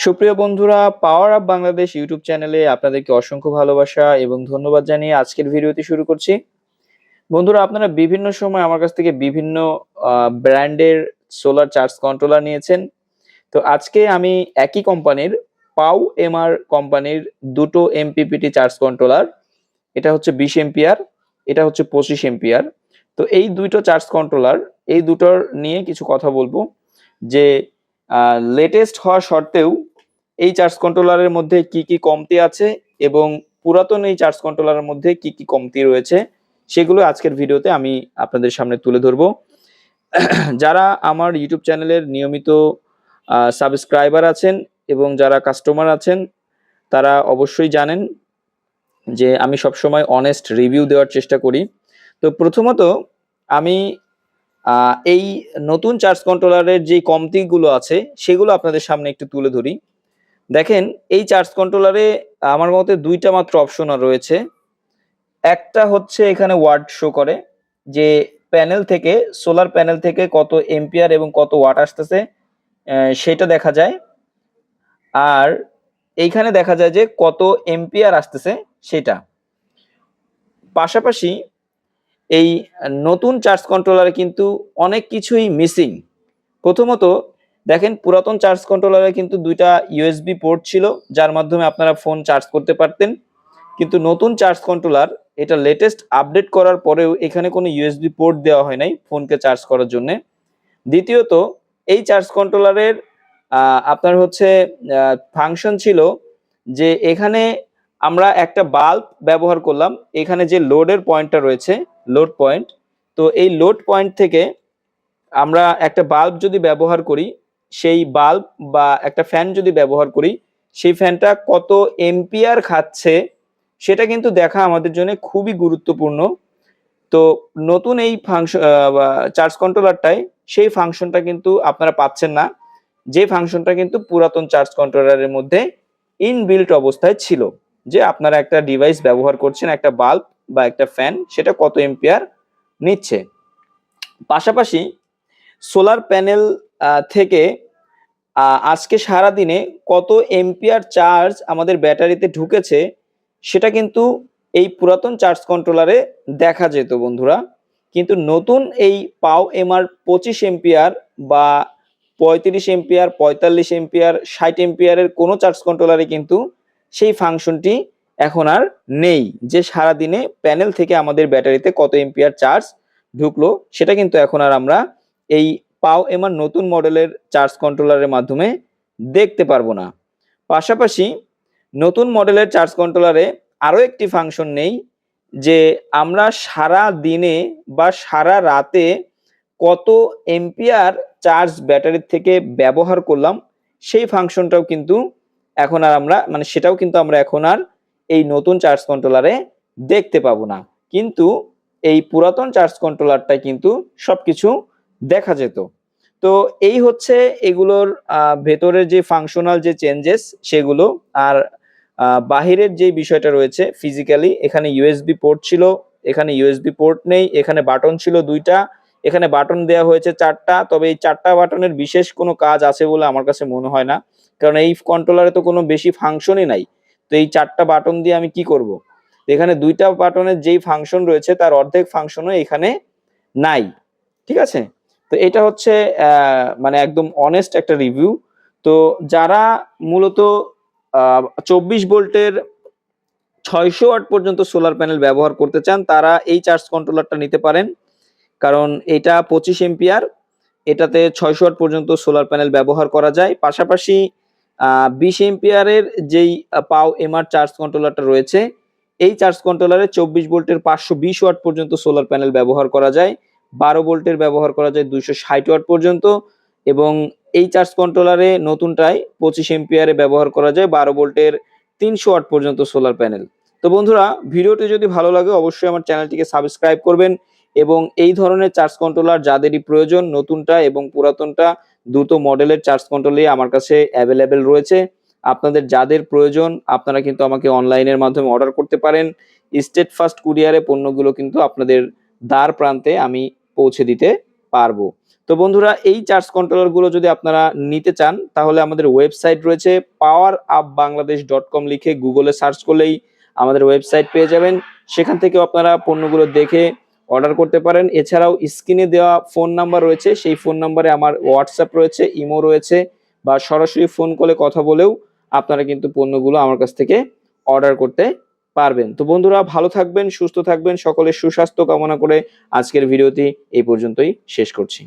সুপ্রিয় বন্ধুরা পাওয়ার up Bangladesh YouTube চ্যানেলে আপনাদেরকে অসংখ্য ভালোবাসা এবং ধন্যবাদ জানিয়ে আজকের ভিডিওটি শুরু করছি। বন্ধুরা, আপনারা বিভিন্ন সময় আমার কাছ থেকে বিভিন্ন ব্র্যান্ডের সোলার চার্জ কন্ট্রোলার নিয়েছেন। তো আজকে আমি একই কোম্পানির পাউ এমআর কোম্পানির দুটো এমপিপিটি চার্জ কন্ট্রোলার এটা হচ্ছে বিশ এম্পিয়ার এটা হচ্ছে পঁচিশ এম্পিয়ার তো এই দুটো চার্জ কন্ট্রোলার এই দুটোর নিয়ে কিছু কথা বলব। যে লেটেস্ট হওয়া সত্ত্বেও এই চার্জ কন্ট্রোলারের মধ্যে কি কি কমতি আছে এবং পুরাতন এই চার্জ কন্ট্রোলারের মধ্যে কি কি কমতি রয়েছে, সেগুলো আজকের ভিডিওতে আমি আপনাদের সামনে তুলে ধরবো। যারা আমার ইউটিউব চ্যানেলের নিয়মিত সাবস্ক্রাইবার আছেন এবং যারা কাস্টমার আছেন, তারা অবশ্যই জানেন যে আমি সবসময় অনেস্ট রিভিউ দেওয়ার চেষ্টা করি। তো প্রথমত আমি এই নতুন চার্জ কন্ট্রোলারের যে কমতিগুলো আছে, সেগুলো আপনাদের সামনে একটু তুলে ধরি। দেখেন, এই চার্জ কন্ট্রোলারে আমার মতে দুইটা মাত্র অপশন রয়েছে। একটা হচ্ছে এখানে ওয়ার্ড শো করে, যে প্যানেল থেকে সোলার প্যানেল থেকে কত এম্পিয়ার এবং কত ওয়াট আসতেছে সেটা দেখা যায়। আর এইখানে দেখা যায় যে কত এম্পিয়ার আসতেছে, সেটা। পাশাপাশি এই নতুন চার্জ কন্ট্রোলারে কিন্তু অনেক কিছুই মিসিং প্রথমত দেখেন পুরাতন চার্জ কন্ট্রোলারে কিন্তু দুইটা ইউএসবি পোর্ট ছিল, যার মাধ্যমে আপনারা ফোন চার্জ করতে পারতেন। কিন্তু নতুন চার্জ কন্ট্রোলার এটা লেটেস্ট আপডেট করার পরেও এখানে কোনো ইউএসবি পোর্ট দেওয়া হয় নাই ফোনকে চার্জ করার জন্য। দ্বিতীয়ত, এই চার্জ কন্ট্রোলারের আপনার হচ্ছে ফাংশন ছিল যে এখানে আমরা একটা বাল্ব ব্যবহার করলাম, এখানে যে লোডের পয়েন্টটা রয়েছে লোড পয়েন্ট তো এই লোড পয়েন্ট থেকে আমরা একটা বাল্ব যদি ব্যবহার করি সেই বাল্ব বা একটা ফ্যান যদি ব্যবহার করি, সেই ফ্যানটা কত এম্পিয়ার খাচ্ছে, সেটা কিন্তু দেখা আমাদের জন্য খুবই গুরুত্বপূর্ণ। তো নতুন এই ফাংশন চার্জ কন্ট্রোলারটায় সেই ফাংশনটা কিন্তু আপনারা পাচ্ছেন না। যে ফাংশনটা কিন্তু পুরাতন চার্জ কন্ট্রোলারের মধ্যে ইনবিল্ট অবস্থায় ছিল। যে আপনারা একটা ডিভাইস ব্যবহার করছেন, একটা বাল্ব বা একটা ফ্যান সেটা কত এম্পিয়ার নিচ্ছে। পাশাপাশি সোলার প্যানেল থেকে আজকে সারা দিনে কত এম্পিয়ার চার্জ আমাদের ব্যাটারিতে ঢুকেছে, সেটা কিন্তু এই পুরাতন চার্জ কন্ট্রোলারে দেখা যেত বন্ধুরা। কিন্তু নতুন এই পাও এমআর পঁচিশ এম্পিয়ার বা পঁয়ত্রিশ এম্পিয়ার পঁয়তাল্লিশ এম্পিয়ার ষাট এম্পিয়ারের কোনো চার্জ কন্ট্রোলারে কিন্তু সেই ফাংশনটি এখন আর নেই, যে সারা দিনে প্যানেল থেকে আমাদের ব্যাটারিতে কত এম্পিয়ার চার্জ ঢুকলো, সেটা কিন্তু এখন আর আমরা এই পাও এমআর নতুন মডেলের চার্জ কন্ট্রোলারের মাধ্যমে দেখতে পারব না। পাশাপাশি নতুন মডেলের চার্জ কন্ট্রোলারে আরও একটি ফাংশন নেই যে আমরা সারা দিনে বা সারা রাতে কত এম্পিয়ার চার্জ ব্যাটারির থেকে ব্যবহার করলাম, সেই ফাংশনটাও কিন্তু এখন আর আমরা মানে সেটাও কিন্তু আমরা এখন আর এই নতুন চার্জ কন্ট্রোলারে দেখতে পাবো না। কিন্তু এই পুরাতন চার্জ কন্ট্রোলারটায় কিন্তু সবকিছু দেখা যেত। তো এই হচ্ছে এগুলোর ভেতরের যে ফাংশনাল যে চেঞ্জেস সেগুলো আর বাহিরের যে বিষয়টা রয়েছে ফিজিক্যালি এখানে ইউএসবি পোর্ট ছিল, এখানে ইউএসবি পোর্ট নেই, এখানে বাটন ছিল দুইটা, এখানে বাটন দেওয়া হয়েছে চারটা, তবে এই চারটা বাটনের বিশেষ কোনো কাজ আছে বলে আমার কাছে মনে হয় না, কারণ এই কন্ট্রোলারে তো কোনো বেশি ফাংশনই নাই। তো এই চারটা বাটন দিয়ে আমি কি করব? এখানে দুইটা বাটনের যেই ফাংশন রয়েছে তার অর্ধেক ফাংশনও এখানে নাই। ঠিক আছে? তো এটা হচ্ছে মানে একদম অনেস্ট একটা রিভিউ তো যারা মূলত চব্বিশ ভোল্টের ছয়শো ওয়াট পর্যন্ত সোলার প্যানেল ব্যবহার করতে চান, তারা এই চার্জ কন্ট্রোলারটা নিতে পারেন। কারণ এটা পঁচিশ এম্পিয়ার এটাতে ছয়শো ওয়াট পর্যন্ত সোলার প্যানেল ব্যবহার করা যায়। পাশাপাশি বিশ এম্পিয়ারের যেই পাও এমআর চার্জ কন্ট্রোলারটা রয়েছে, এই চার্জ কন্ট্রোলারে চব্বিশ ভোল্টের পাঁচশো বিশ ওয়াট পর্যন্ত সোলার প্যানেল ব্যবহার করা যায়। বারো ভোল্টের ব্যবহার করা যায় দুইশো ষাট ওয়াট পর্যন্ত এবং এই চার্জ কন্ট্রোলারে নতুনটায় পঁচিশ এম্পিয়ারে ব্যবহার করা যায় বারো ভোল্টের তিনশো ওয়াট পর্যন্ত সোলার প্যানেল তো বন্ধুরা, ভিডিওটি যদি ভালো লাগে অবশ্যই আমার চ্যানেলটিকে সাবস্ক্রাইব করবেন এবং এই ধরনের চার্জ কন্ট্রোলার যাদেরই প্রয়োজন নতুনটা এবং পুরাতনটা দুটো মডেলের চার্জ কন্ট্রোলই আমার কাছে অ্যাভেলেবেল রয়েছে। আপনাদের যাদের প্রয়োজন, আপনারা কিন্তু আমাকে অনলাইনের মাধ্যমে অর্ডার করতে পারেন। স্টেট ফার্স্ট কুরিয়ারে পণ্যগুলো কিন্তু আপনাদের দ্বার প্রান্তে আমি পৌঁছে দিতে পারব। তো বন্ধুরা, এই চার্জ কন্ট্রোলারগুলো যদি আপনারা নিতে চান, তাহলে আমাদের ওয়েবসাইট রয়েছে power up Bangladesh dot com লিখে গুগলে সার্চ করলেই আমাদের ওয়েবসাইট পেয়ে যাবেন। সেখান থেকেও আপনারা পণ্যগুলো দেখে অর্ডার করতে পারেন। এছাড়াও স্ক্রিনে দেওয়া ফোন নাম্বার রয়েছে, সেই ফোন নাম্বারে আমার হোয়াটসঅ্যাপ রয়েছে ইমো রয়েছে, বা সরাসরি ফোন কলে কথা বলেও আপনারা কিন্তু পণ্যগুলো আমার কাছ থেকে অর্ডার করতে পারবেন। তো বন্ধুরা, ভালো থাকবেন, সুস্থ থাকবেন, সকলের সুস্বাস্থ্য কামনা করে আজকের ভিডিওটি এই পর্যন্তই শেষ করছি।